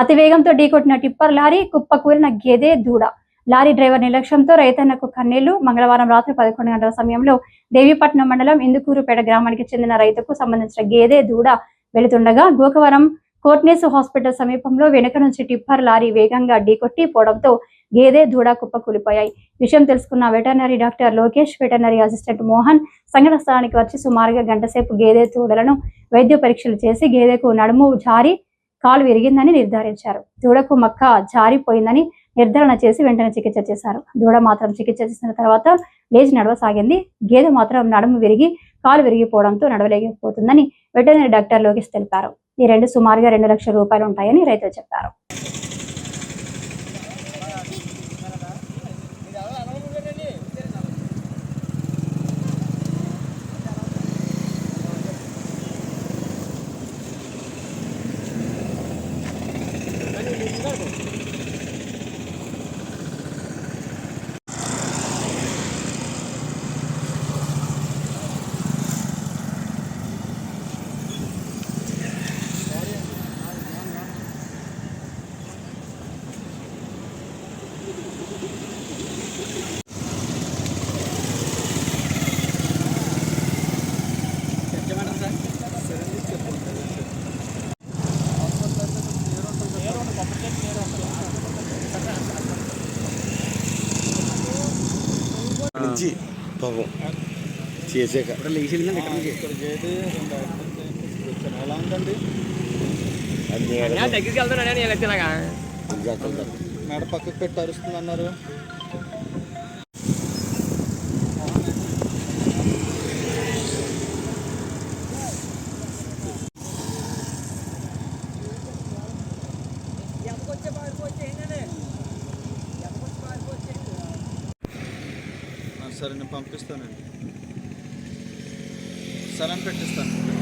అతివేగంతో ఢీకొట్టిన tipper lorry కుప్పకూలిన గేదె దూడ. Lorry driver నిర్లక్ష్యంతో రైతన్నకు కన్నీళ్ళు. మంగళవారం రాత్రి పదకొండు గంటల సమయంలో దేవీపట్నం మండలం ఇందుకూరుపేట గ్రామానికి చెందిన రైతుకు సంబంధించిన గేదె దూడ వెళుతుండగా గోకవరం కోట్నేసు హాస్పిటల్ సమీపంలో వెనుక నుంచి టిప్పర్ లారీ వేగంగా ఢీకొట్టి పోవడంతో గేదె దూడ కుప్పకూలిపోయాయి. విషయం తెలుసుకున్న veterinary doctor Lokesh veterinary assistant Mohan సంఘటన స్థలానికి వచ్చి సుమారుగా గంటసేపు గేదె దూడలను వైద్య పరీక్షలు చేసి గేదెకు నడుము జారి కాలు విరిగిందని నిర్ధారించారు. దూడకు మక్క జారిపోయిందని నిర్ధారణ చేసి వెంటనే చికిత్స చేశారు. దూడ మాత్రం చికిత్స చేసిన తర్వాత లేచి నడవసాగింది. గేదె మాత్రం నడుము విరిగి కాలు విరిగిపోవడంతో నడవలేకపోతుందని వెటర్నరీ డాక్టర్ లోకేష్ తెలిపారు. ఈ రెండు సుమారుగా రెండు లక్షల రూపాయలు ఉంటాయని రైతులు చెప్పారు. Gracias. ఉందండి? అన్ని నేను దగ్గరికి వెళ్తాను మెడ పక్కకు పెట్టి అరుస్తుంది అన్నారు ఆ, సరే నేను పంపిస్తానండి. సరే అని పెట్టిస్తాను పెట్టిస్తాను.